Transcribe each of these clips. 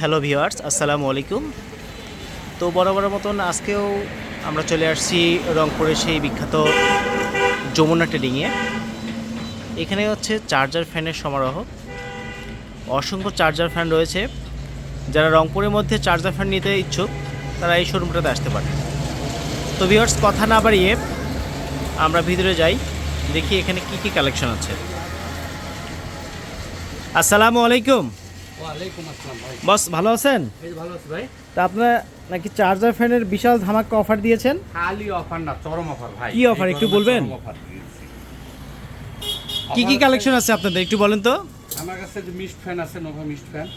Hello viewers আসসালামু আলাইকুম। তো বরাবরের মতন আজকেও আমরা চলে আসছি রংপুরের সেই বিখ্যাত যমুনা ট্রেডিংয়ে। এখানে হচ্ছে চার্জার ফ্যানের সমারোহ। অসংখ্য চার্জার ফ্যান রয়েছে। যারা রংপুরের মধ্যে চার্জার ফ্যান নিতে ইচ্ছুক, তারা এই শোরুমটাতে আসতে পারে তো ভিওয়ার্স কথা না বাড়িয়ে আমরা ভিতরে যাই, দেখি এখানে কি কি কালেকশন আছে। আসসালামু আলাইকুম। বস ভালো আছেন? ভালো আছি ভাই। তা আপনার নাকি চার্জার ফ্যানের বিশাল ধামাকা অফার দিয়েছেন? খালি অফার না চরম অফার ভাই। কি? এই একটু বলবেন? কি কি কালেকশন আছে আপনাদের? একটু বলেন তো। আমার কাছে যে মিস্ট ফ্যান আছে নোভা মিস্ট ফ্যান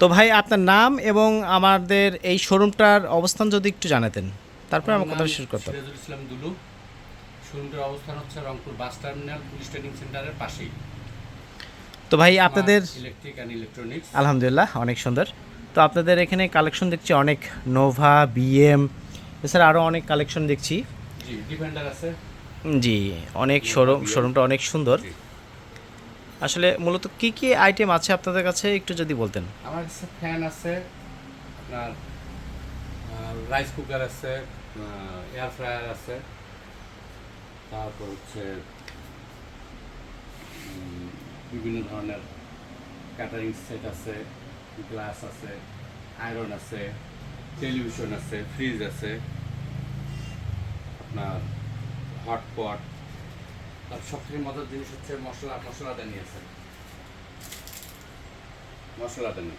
তো ভাই আপনার নাম এবং আমাদের এই শোরুমটার অবস্থান যদি একটু জানাতেন। তারপর আমার কথা শুরু করতাম সিরাজুল ইসলাম দুলু। শোরুমটার অবস্থান হচ্ছে Rangpur bus terminal police training সেন্টারের পাশেই। তো ভাই আপনাদের ইলেকট্রিক অ্যান্ড ইলেকট্রনিক্স আলহামদুলিল্লাহ অনেক সুন্দর। তো আপনাদের এখানে কালেকশন দেখছি অনেক নোভা বিএম এছাড়া আরও অনেক কালেকশন দেখছি। জি ডিফেন্ডার আছে। জি অনেক শোরুম শোরুমটা অনেক সুন্দর। আসলে মূলত কি কি আইটেম আছে আপনাদের কাছে একটু যদি বলতেন। আমার কাছে ফ্যান আছে আপনার রাইস কুকার আছে এয়ার ফ্রায়ার আছে। তারপর হচ্ছে বিভিন্ন ধরনের ক্যাটারিং সেট আছে গ্লাস আছে আয়রন আছে টেলিভিশন আছে ফ্রিজ আছে আপনার হটপট আর সব থেকে মজার জিনিস হচ্ছে মশলা মশলাদানি আছে। মশলাদানি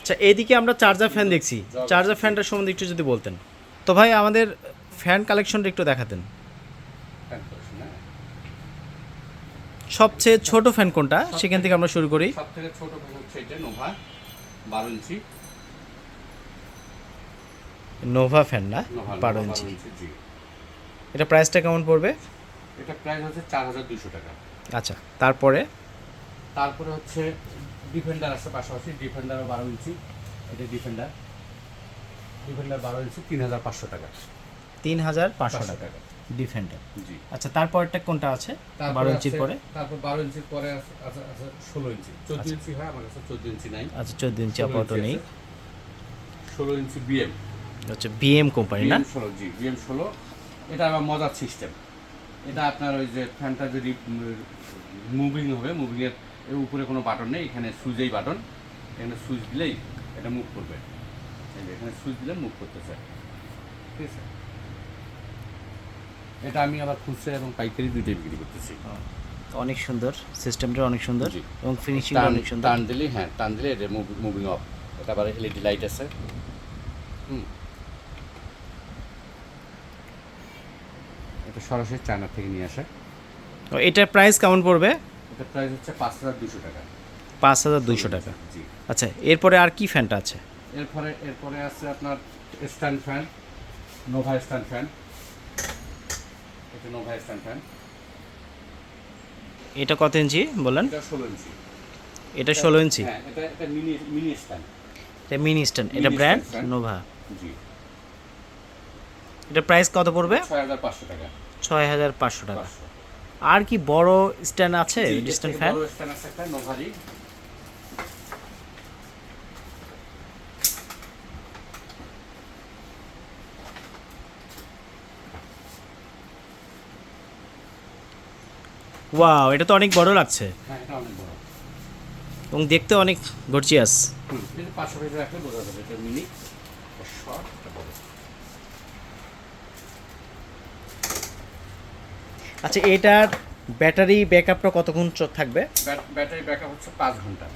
আচ্ছা এইদিকে আমরা চার্জার ফ্যান দেখছি। চার্জার ফ্যানটার সম্বন্ধে একটু যদি বলতেন। তো ভাই আমাদের ফ্যান কালেকশনটা একটু দেখাতেন ফ্যান করেছেন, হ্যাঁ? সবচেয়ে ছোট ফ্যান কোনটা? সেখান থেকে আমরা শুরু করি। সব থেকে ছোট ফ্যান হচ্ছে এটা নোভা বারো ইঞ্চি। নোভা ফ্যান না? বারো ইঞ্চি। এটা প্রাইসটা কেমন পড়বে? এটা প্রাইস হচ্ছে চার হাজার দুশো টাকা। আচ্ছা তারপরে? তারপরে হচ্ছে ডিফেন্ডার আছে পাশাপাশি ডিফেন্ডারও বারো ইঞ্চি। এটা ডিফেন্ডার ডিফেন্ডার বারো ইঞ্চি তিন হাজার পাঁচশো টাকা। তিন হাজার পাঁচশো টাকা। ডিফেন্ডার। জি। আচ্ছা তারপরটা কোনটা আছে? বারো ইঞ্চির পরে? তারপর বারো ইঞ্চির পরে আছে ষোলো ইঞ্চি। চোদ্দ ইঞ্চি হয় আমার কাছে চোদ্দ ইঞ্চি নাই। আচ্ছা চোদ্দ ইঞ্চি আপাতত নেই। ষোলো ইঞ্চি বিএম হচ্ছে বিএম কোম্পানি না? ষোলো জি বিএম ষোলো। এটা আবার মজার সিস্টেম এটা আপনার ওই যে ফ্যানটা যদি মুভিং হবে মুভিংয়ের এর উপরে কোনো বাটন নেই এখানে সুইচেই বাটন এখানে সুইচ দিলেই এটা মুভ করবে। এখানে সুইচ দিলে মুভ করতেছে। ঠিক আছে? এটা আমি আবার খুচরা এবং পাইকারি দুইটাই বিক্রি করতেছি। অনেক সুন্দর সিস্টেমটা অনেক সুন্দর। এবং ফিনিশিং অনেক সুন্দর। টান দিলেই হ্যাঁ টান দিলে এটা মুভিং অফ এটা আবার এলইডি লাইট আছে। হুম। এটা সরাসরি চায়না থেকে নিয়ে আসে। তো এটার প্রাইস কেমন পড়বে? এটা প্রাইস হচ্ছে পাঁচ হাজার দুশো টাকা। পাঁচ হাজার দুইশো টাকা। জি। আচ্ছা এরপরে আর কি ফ্যানটা আছে? এরপরে এরপরে আছে আপনার stand fan Nova stand fan এটা নোভা স্ট্যান্ড ফ্যান এটা কত ইঞ্চি বললেন? এটা ষোলো ইঞ্চি। এটা ষোলো ইঞ্চি? হ্যাঁ এটা এটা মিনি মিনি স্ট্যান্ড এটা মিনি স্ট্যান্ড এটা ব্র্যান্ড নোভা জি। এটা প্রাইস কত পড়বে? ছয় হাজার পাঁচশো টাকা। ছয় হাজার পাঁচশো টাকা। আর কি বড় স্ট্যান্ড আছে স্ট্যান্ড ফ্যান বড় stand আছে একটা নোভারি ওয়াও এটা তো অনেক বড় লাগছে। হ্যাঁ এটা অনেক বড়। এবং দেখতে অনেক গর্জিয়াস পাশাপাশি রাখলে বোঝা যাবে এটা মিনি আচ্ছা এটার ব্যাটারি ব্যাকআপটা কতক্ষণ থাকবে? ব্যাটারি ব্যাকআপ হচ্ছে পাঁচ ঘণ্টা।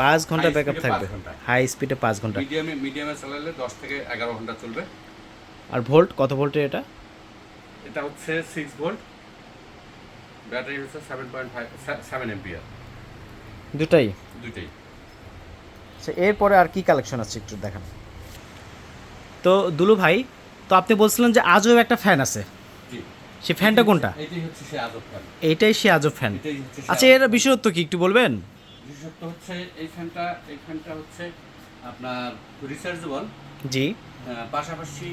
পাঁচ ঘণ্টা ব্যাকআপ থাকবে। হাই স্পিডে পাঁচ ঘণ্টা। মিডিয়ামে মিডিয়ামে চালালে দশ থেকে এগারো ঘণ্টা চলবে। আর ভোল্ট কত ভোল্টের এটা? এটা হচ্ছে সিক্স ভোল্ট। ব্যাটারি হচ্ছে seven point five seven MPR দুটাই? দুইটাই। আচ্ছা এরপরে আর কি কালেকশন আছে একটু দেখান। তো দুলু ভাই তো আপনি বলছিলেন যে আজও একটা ফ্যান আছে। জি। সে ফ্যানটা কোনটা? এটাই হচ্ছে সে আজব ফ্যান এইটাই সে আজব ফ্যান আচ্ছা এর বিশেষত্ব কি একটু বলবেন? বিশেষত্ব হচ্ছে এই ফ্যানটা এই ফ্যানটা হচ্ছে আপনার রিচার্জেবল জি। পাশাপাশি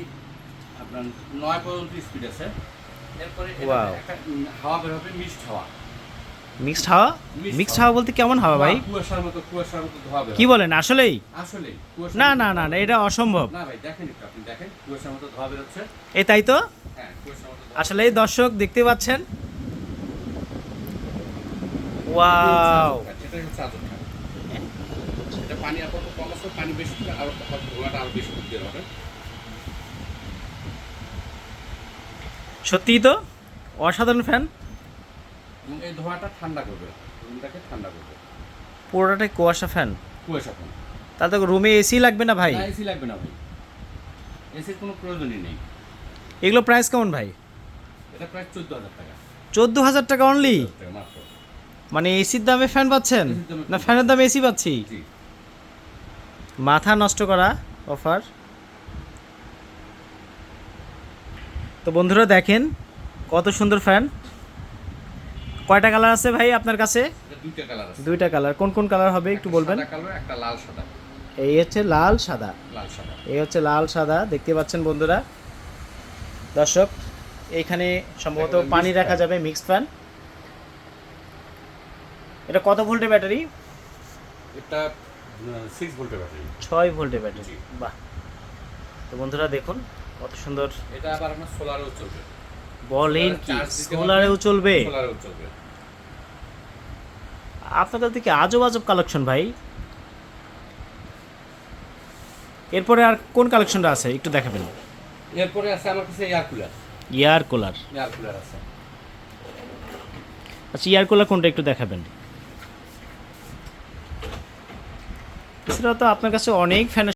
আপনার নয় পর্যন্ত স্পিড আছে। এরপরে একটা হাওয়া বের হবে মিক্সড হাওয়া। মিক্সড হাওয়া? মিক্সড হাওয়া। হাওয়া বলতে কেমন হাওয়া ভাই? কুয়াশার মতো কুয়াশার মতো ধোয়া বের কি বলেন আসলেই? আসলে না না না এটা অসম্ভব। না ভাই দেখেন একটু আপনি দেখেন কুয়াশার মতো ধোয়া বেরোচ্ছে এ তাই তো? হ্যাঁ কুয়াশার মতো আসলে দর্শক দেখতে পাচ্ছেন। ওয়াও এটাই হচ্ছে আদর এটা পানি আপাতত কম আছে পানি বেশি আরও ধোয়াটা আরও বেশি হবে। সত্যিই তো? অসাধারণ ফ্যান এই ধোঁয়াটা ঠান্ডা করবে রুমটাকে ঠান্ডা করবে। পুরোটাই কুয়াশা ফ্যান কুয়াশা ফ্যান তাতে রুমে এসি লাগবে না ভাই? এসি লাগবে না ভাই। এসির কোনো প্রয়োজনই নেই। এগুলো প্রাইস কেমন ভাই? এটা প্রায় চোদ্দ হাজার টাকা। চোদ্দ হাজার টাকা অনলি মানে এসির দামে ফ্যান পাচ্ছেন? না ফ্যানের দামে এসি পাচ্ছি? জি। মাথা নষ্ট করা অফার তো বন্ধুরা দেখেন কত সুন্দর ফ্যান কয়টা কালার আছে ভাই আপনার কাছে? দুইটা কালার আছে। দুইটা কালার কোন কোন কালার হবে একটু বলবেন? একটা লাল সাদা। এই হচ্ছে লাল সাদা। লাল সাদা। এই হচ্ছে লাল সাদা দেখতে পাচ্ছেন বন্ধুরা। দর্শক এইখানে সম্ভবত পানি রাখা যাবে মিক্স ফ্যান এটা কত ভোল্টের ব্যাটারি? এটা সিক্স ভোল্টের ব্যাটারি। ছয় ভোল্টের ব্যাটারি। বাহ। তো বন্ধুরা দেখুন কত সুন্দর। এটা আবার আপনার সোলারেও চলবে। বলেন কি। সোলারেও চলবে? সোলারেও চলবে। আপনাদের থেকে আজব আজব কালেকশন ভাই। এরপরে আর কোন কালেকশনটা আছে? একটু দেখাবেন। এরপরে আছে আমার কাছে air cooler air cooler air cooler আছে। আচ্ছা ইয়ার কুলার কোনটা একটু দেখাবেন? এছাড়াও তো আপনার কাছে অনেক ফ্যানের